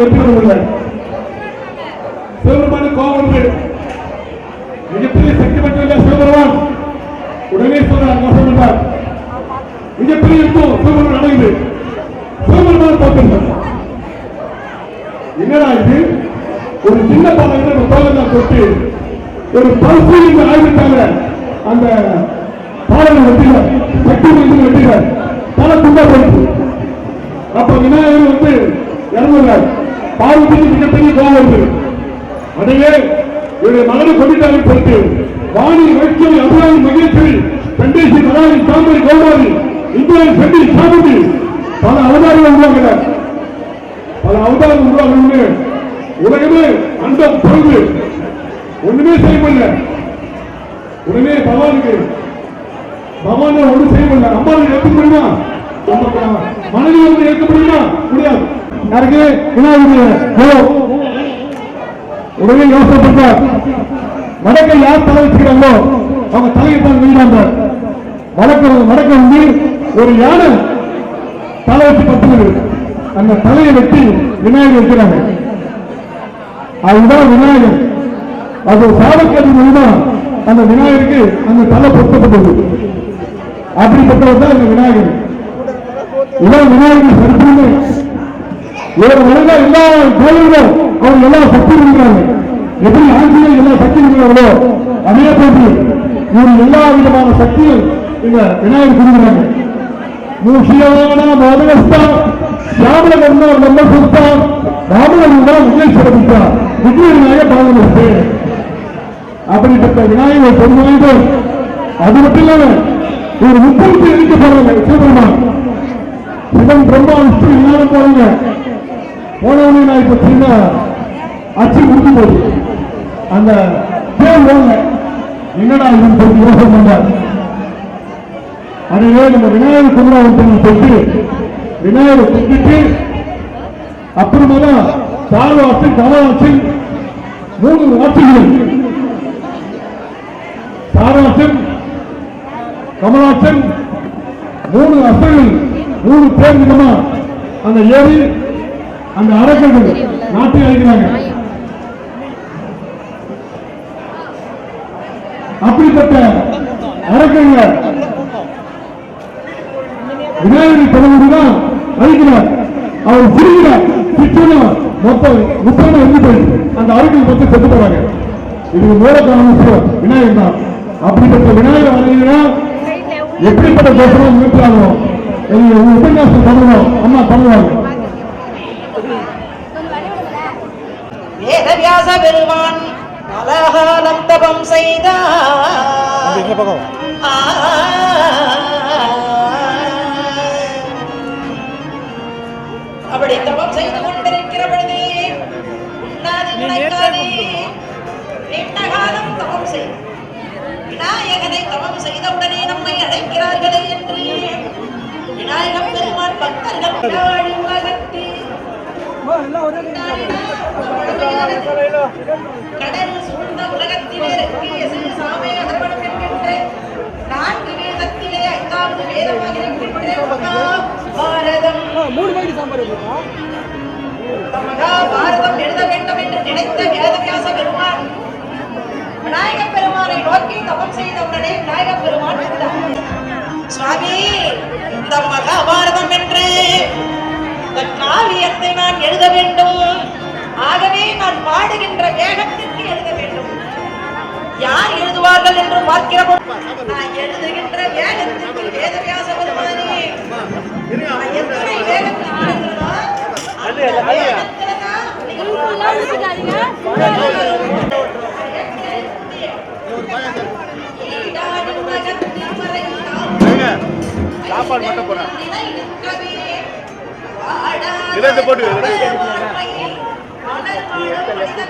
வெற்றி பெற முடியல. சிவபெருமான கோபம் மிகப்பெரிய சக்தி பெற்ற சிவபெருமான் உடனே சொல்றார் மோசம் என்றார் மிகப்பெரிய யுத்தம் சிவபெருமான் நடக்குது சிவபெருமான் தோற்று என்னடா இது? ஒரு சின்ன பாலம் நம்ம தோலை தொட்டு ஒரு பரிசீலிங்க ஆரம்பித்தாங்க அந்த பாலனை வெட்டினார். சக்தி வெட்டினார். தலை துண்டா போயிடுச்சு. அப்ப விநாயகர் வந்து இறந்துள்ளார் பார்வதிக்கு மிகப்பெரிய கோபம் வருது அதையே இவருடைய மகனை கொண்டுட்டாங்கன்னு சொல்லிட்டு வாணி வைக்கல் அபிராமி மகேஸ்வரி கண்டேசி மலாரி சாம்பரி கோமாரி இந்திரன் செட்டி சாமதி பல அவதாரங்கள் உருவாக்கினார் பல அவதாரம் உருவாகணும்னு உலகமே அந்த பொழுது. ஒண்ணுமே செய்ய முடியல. உடனே பகவானுக்கு பகவான் ஒண்ணு செய்ய முடியல. அம்மாவை ஏற்க முடியுமா மனைவி வந்து ஏற்க முடியுமா முடியாது. யாருக்கு உடனே யோசனை பண்றார். வடக்கை யார் தலை வச்சுக்கிறாங்களோ அவங்க தலையை தான் வீடாங்க வடக்கு வடக்க வந்து ஒரு யானை தலை வச்சு பத்து அந்த தலையை வெட்டி விநாயகர் வைக்கிறாங்க. அதுதான் விநாயகர். அது சாபக்கேது மூலமா அந்த விநாயகருக்கு அந்த தலை பொருத்தப்பட்டது. அப்படிப்பட்டவர் தான் இந்த விநாயகர். இதான் விநாயகர் சரித்திரமே ஒரு மனிதா எல்லா தேவைகளும் அவர் எல்லா சக்தி இருக்கிறாங்க எப்படி ஆட்சியில் எல்லா சக்தி இருக்கிறார்களோ அதே போன்று இவர் எல்லா விதமான சக்தியும் இந்த விநாயகர் கொடுக்குறாங்க மூஷியமான மோதகஸ்தான் ராமன் என்ன நம்ம கொடுத்தார். ராமன் என்ன விஜய் சிறப்பித்தார் விஜய் விநாயகர் பாதுகாப்பு அப்படிப்பட்ட விநாயகர் பெருமாள் அது மட்டும் இல்லாம ஒரு முப்பத்தி எழுதி பாருங்க சிவபெருமான். சிவன் பிரம்மா விஷ்ணு எல்லாரும் பாருங்க போனவனே நான் இப்போ சின்ன அச்சு முடிஞ்சு போகுது அந்த பேர் என்னடா இவன் சொல்லி யோகம் பண்ணார். அதுவே நம்ம விநாயகர் குமராவன் தொட்டு விநாயகர் கும்பிட்டு அப்புறமா தான் சார்வாசன் கமலாசன் மூணு வாட்சிகள் சாரவாசன் கமலாசன் மூணு அசைகள் மூணு பேர் விதமா அந்த ஏரி அந்த அரக்கர்கள் நாட்டை அழைக்கிறாங்க. அப்படிப்பட்ட அரக்கங்கள் விநாயகரை தலைவருதான் அழிக்கிறார். அவர் சிரிக்கிறார் சிச்சுனா மொத்தம் முத்தமா இருந்து போயிடுச்சு அந்த அருகில் மொத்தம் செத்து போறாங்க. இது மூல காரணம் விநாயகர் தான். அப்படிப்பட்ட விநாயகர் வரையினா எப்படிப்பட்ட தோஷமும் நிறுத்தாலும் உபன்யாசம் பண்ணணும் அம்மா பண்ணுவாங்க வேதவியாச பெருமான் பலகாலம் தபம் செய்தார் ஆ. அப்படி தபம் செய்து கொண்டிருக்கிற பொழுது நீண்ட காலம் தபம் செய். விநாயகனை தவம் செய்தவுடனே நம்மை அழைக்கிறார்களே என்று விநாயகப் பெருமான் பக்தர்கள் உலகத்தில் கடல் சூழ்ந்த என்கின்ற நான்கு வேதத்திலே ஐந்தாவது வேதமாக மகாபாரதம் எழுத வேண்டும் என்று நினைத்த வேதவியாச பெருமான் விநாயகப் பெருமானை நோக்கி தபம் செய்தவுடனே விநாயகப் பெருமான். சுவாமி இந்த மகாபாரதம் என்று இந்த காவியத்தை நான் எழுத வேண்டும் நான் பாடுகின்ற வேகத்திற்கு எழுத வேண்டும். யார் எழுதுவார்கள் என்று பார்க்கிற நான் எழுதுகின்ற வேகத்திற்கு வேதவியாச பெருமானே எத்தனை வேகத்தில் அந்த சாப்பாடு மட்டும் போறேன் இதை போட்டு ¡Gracias!